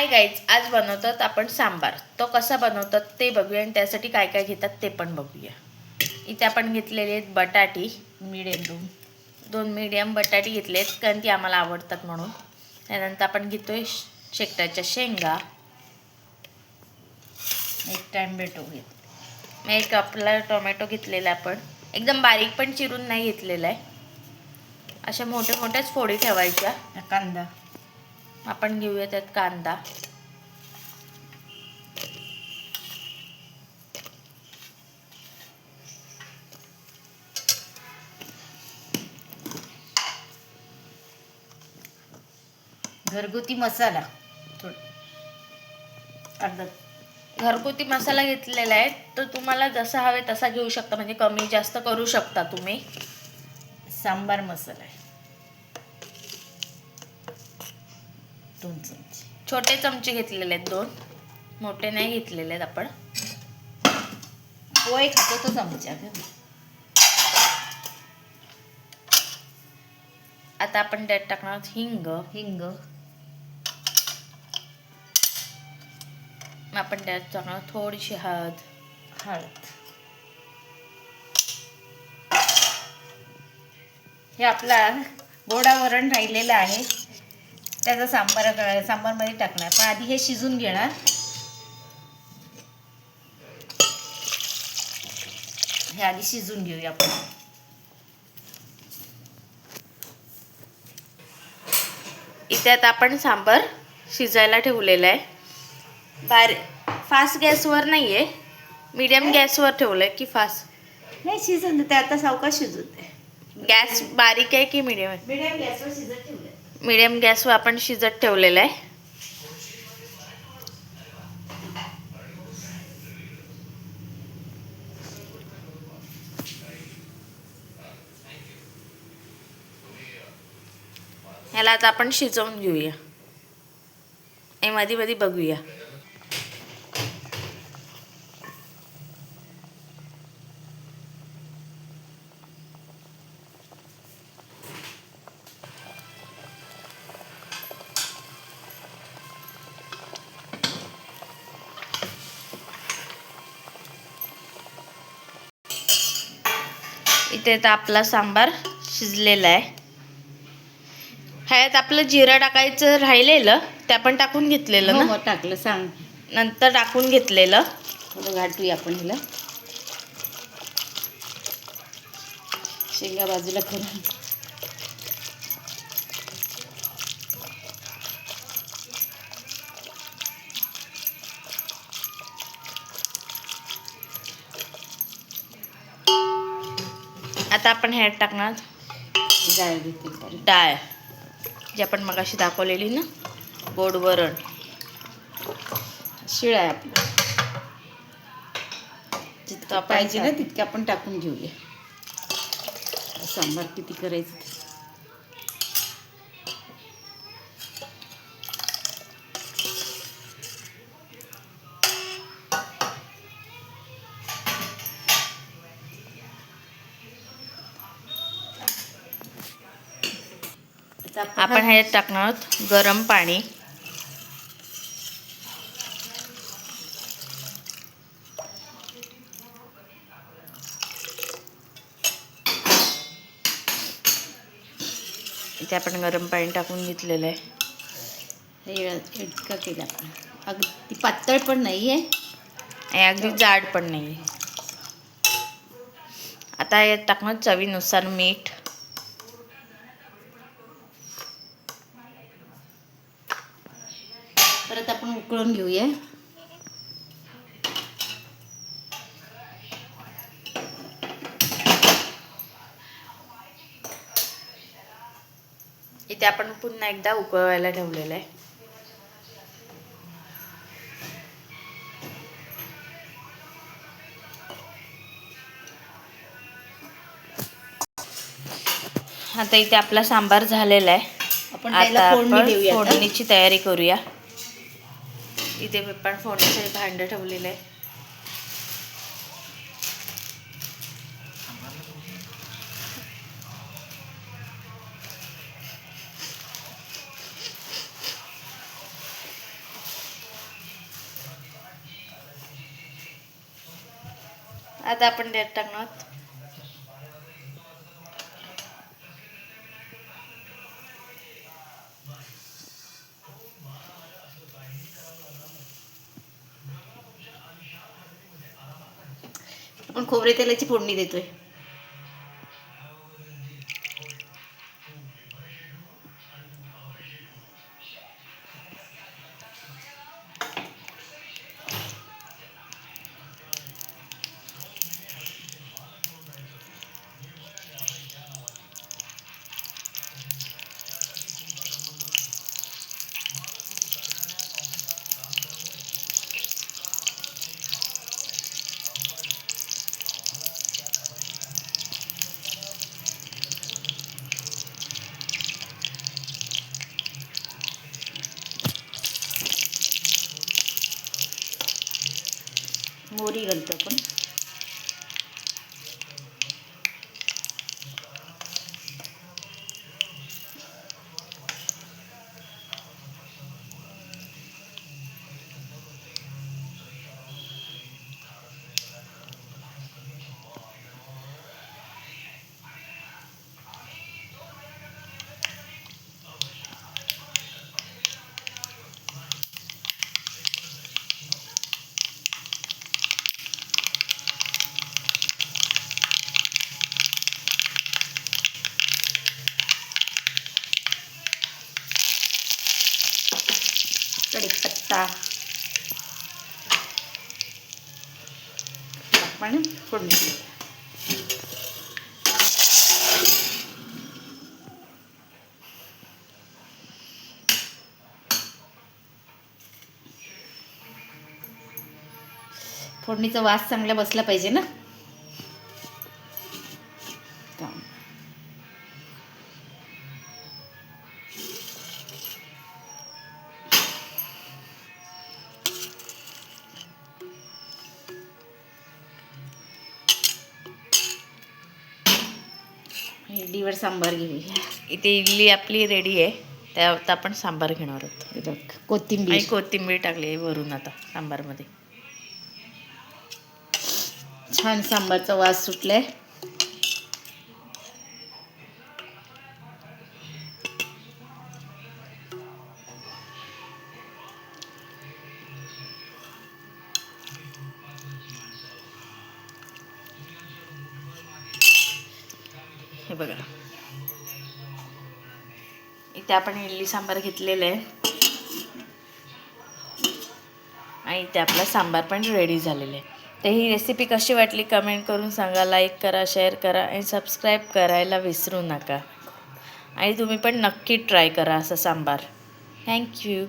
Hi guys आज बनवतात आपण सांबार. तो कसा बनवतात ते बघूया आणि त्यासाठी काय काय घेतात ते पण बघूया. इथे आपण घेतलेले आहेत बटाटी मिडियम दोन दोन बटाटे बटाटी आहेत कारण ती आम्हाला आवडतात म्हणून. त्यानंतर आपण घेतोय आहे शेकटाच्या शेंगा. एक टॅम्बेटो घेत एक आपला टोमॅटो घेतलेला आपण. एकदम बारीक पण चिरून नाही घेतलेला आहे. अशा मोठ्या मोठ्याच फोडी ठेवायच्या. कांदा. आपण घेऊया त्यात कांदा. घरगुती मसाला. अर्धा. घरगुती मसाला घेतलेला आहे तर तुम्हाला जसा हवे तसा घेऊ शकता म्हणजे कमी जास्त करू शकता तुम्ही. सांबार मसाला आहे. दोन चमचे. छोटे चमचे घेतलेले आहेत दोन. मोठे नाही घेतलेले आहेत आपण. पोहे खातो तो चमचा आता आपण त्यात टाकणार आहोत हिंग. हिंग. आपण त्यात टाकणार थोडीशी हळद. हळद. हे आपला गोडा वरण राहिलेला आहे. त्याचा सांबार सांबारमध्ये टाकणार. पण आधी हे शिजून घेणार. हे आधी शिजून घेऊया आपण. इथे आता आपण सांबर शिजायला ठेवलेलं आहे. बारी फास्ट गॅसवर नाही आहे मीडियम गॅसवर ठेवलं आहे की फास्ट? नाही शिजून ते आता सावकाश शिजू दे गॅस बारीक आहे की मीडियम आहे? मिडियम गॅसवर शिजत ठेवलं मीडियम गॅसवर आपण शिजत ठेवलेलं आहे. ह्याला आता आपण शिजवून घेऊया. हे मध्ये मध्ये बघूया. इथे तर आपला सांबार शिजलेला आहे. ह्यात आपलं जिरं टाकायचं राहिलेलं ते आपण टाकून घेतलेलं हो, ना? हो, टाकलं सांग. नंतर टाकून घेतलेलं. थोडं घाटूया आपण हिला. शेंगा बाजूला करून. आता आपण ह्यात टाकणार सॉरी डाळ जी आपण मगाशी दाखवलेली ना गोड वरण. शिळ आहे आपलं. जितकं पाहिजे ना तितकं आपण टाकून घेऊया. सांबार किती करायचं आपण ह्यात टाकणार आहोत गरम पाणी. इथे आपण गरम पाणी टाकून घेतलेलं आहे. हे इतकं केलं आपण. अगदी पातळ पण नाही आहे आणि अगदी जाड पण नाही आता यात टाकणार चवीनुसार मीठ. उकळून घेऊया. इथे आपण पुन्हा एकदा उकळवायला ठेवलेलं आहे. आता इथे आपला सांबार झालेला आहे. आपण. फोडणीची तयारी करूया. इथे मी पण फोडण्यासाठी भांडं ठेवलेलं आहे आता आपण डेट टाकणार आपण खोबरे तेलाची फोडणी देतोय. मोरी घालतो आपण. कढीपत्ता आपण फोडणी फोडणीचा वास चांगला बसला पाहिजे ना? इडलीवर सांबार घेऊया. इथे इडली आपली रेडी आहे. त्यात आपण सांबार घेणार आहोत. कोथिंबीर. कोथिंबीर टाकली आहे वरून आता सांबारमध्ये. छान सांबारचा वास सुटलाय. बघा. इथे आपण इडली सांबार घेतलेलं आहे. आणि इथे आपला सांबार पण रेडी झालेले आहे. तर ही रेसिपी कशी वाटली कमेंट करून सांगा लाईक करा शेअर करा आणि सबस्क्राईब करायला विसरू नका. आणि तुम्ही पण नक्की ट्राय करा असं सांबार. थँक्यू